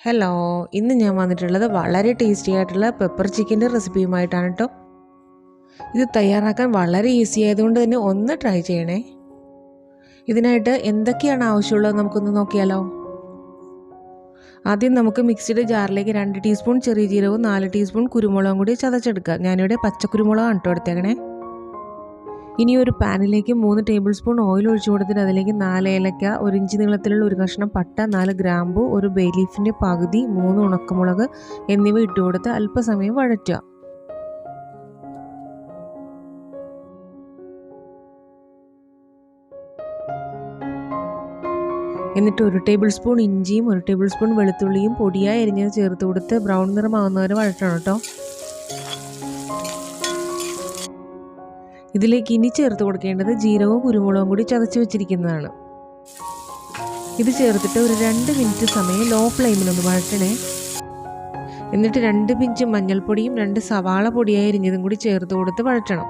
Hello ഇന്ന് ഞാൻ വന്നിട്ടുള്ളത് വളരെ ടേസ്റ്റി ആയിട്ടുള്ള പെപ്പർ ചിക്കന്റെ റെസിപ്പിയുമായിട്ടാണ് കേട്ടോ ഇത് തയ്യാറാക്കാൻ വളരെ ഈസി ആയതുകൊണ്ട് തന്നെ ഒന്ന് ട്രൈ ചെയ്യണേ. ഇതിനായിട്ട് എന്തൊക്കെയാണ് ആവശ്യമുള്ളത് നമുക്കൊന്ന് നോക്കിയാലോ? ആദ്യം നമുക്ക് മിക്സിയുടെ ജാറിലേക്ക് രണ്ട് ടീസ്പൂൺ ചെറിയ ജീരകവും നാല് ടീസ്പൂൺ കുരുമുളകും കൂടി ചതച്ചെടുക്കുക ഞാനിവിടെ പച്ചക്കുരുമുളകാണ് കേട്ടോ എടുത്തേക്കണേ. ഇനി ഒരു പാനിലേക്ക് മൂന്ന് ടേബിൾ സ്പൂൺ ഓയിൽ ഒഴിച്ചു കൊടുത്തിട്ട് അതിലേക്ക് നാല് ഏലക്ക ഒരു ഇഞ്ച് നീളത്തിലുള്ള ഒരു കഷ്ണം പട്ട നാല് ഗ്രാമ്പു ഒരു ബേ ലീഫിന്റെ പകുതി മൂന്ന് ഉണക്കമുളക് എന്നിവ ഇട്ട് കൊടുത്ത് അല്പസമയം വഴറ്റുക. എന്നിട്ട് ഒരു ടേബിൾ സ്പൂൺ ഇഞ്ചിയും ഒരു ടേബിൾ സ്പൂൺ വെളുത്തുള്ളിയും പൊടിയായി അരിഞ്ഞത് ചേർത്ത് കൊടുത്ത് ബ്രൗൺ നിറമാകുന്നവരെ വഴറ്റണം കേട്ടോ. ഇതിലേക്ക് ഇനി ചേർത്ത് കൊടുക്കേണ്ടത് ജീരകവും കുരുമുളകും കൂടി ചതച്ച് വെച്ചിരിക്കുന്നതാണ്. ഇത് ചേർത്തിട്ട് ഒരു രണ്ട് മിനിറ്റ് സമയം ലോ ഫ്ലെയിമിലൊന്ന് വഴറ്റണേ. എന്നിട്ട് രണ്ട് പിഞ്ച് മഞ്ഞൾപ്പൊടിയും രണ്ട് സവാള പൊടിയായി അരിഞ്ഞതും കൂടി ചേർത്ത് കൊടുത്ത് വഴറ്റണം.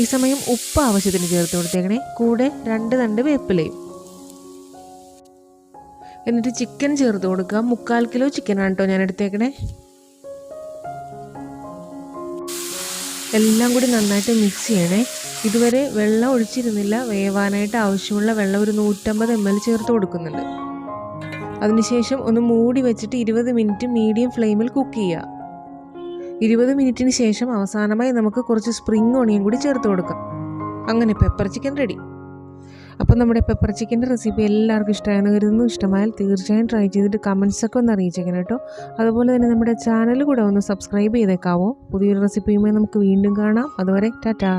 ഈ സമയം ഉപ്പ് ആവശ്യത്തിന് ചേർത്ത് കൊടുത്തേക്കണേ. കൂടെ രണ്ട് തണ്ട് വേപ്പിലയും. എന്നിട്ട് ചിക്കൻ ചേർത്ത് കൊടുക്കുക. മുക്കാൽ കിലോ ചിക്കനാണ് കേട്ടോ ഞാൻ എടുത്തേക്കണേ എല്ലാം കൂടി നന്നായിട്ട് മിക്സ് ചെയ്യണേ. ഇതുവരെ വെള്ളം ഒഴിച്ചിരുന്നില്ല. വേവാനായിട്ട് ആവശ്യമുള്ള വെള്ളം ഒരു നൂറ്റമ്പത് എം എൽ ചേർത്ത് കൊടുക്കുന്നുണ്ട്. അതിനുശേഷം ഒന്ന് മൂടി വെച്ചിട്ട് ഇരുപത് മിനിറ്റ് മീഡിയം ഫ്ലെയിമിൽ കുക്ക് ചെയ്യുക. ഇരുപത് മിനിറ്റിന് ശേഷം അവസാനമായി നമുക്ക് കുറച്ച് സ്പ്രിംഗ് ഓണിയൻ കൂടി ചേർത്ത് കൊടുക്കാം. അങ്ങനെ പെപ്പർ ചിക്കൻ റെഡി അപ്പം നമ്മുടെ പെപ്പർ ചിക്കന്റെ റെസിപ്പി എല്ലാവർക്കും ഇഷ്ടമായെന്ന് കരുതുന്നു. ഇഷ്ടമായാൽ തീർച്ചയായും ട്രൈ ചെയ്തിട്ട് കമൻസൊക്കെ ഒന്ന് അറിയിച്ചേക്കണം കേട്ടോ. അതുപോലെ തന്നെ നമ്മുടെ ചാനൽ കൂടെ ഒന്ന് സബ്സ്ക്രൈബ് ചെയ്തേക്കാവോ. പുതിയൊരു റെസിപ്പിയുമായി നമുക്ക് വീണ്ടും കാണാം. അതുവരെ ടാറ്റാ.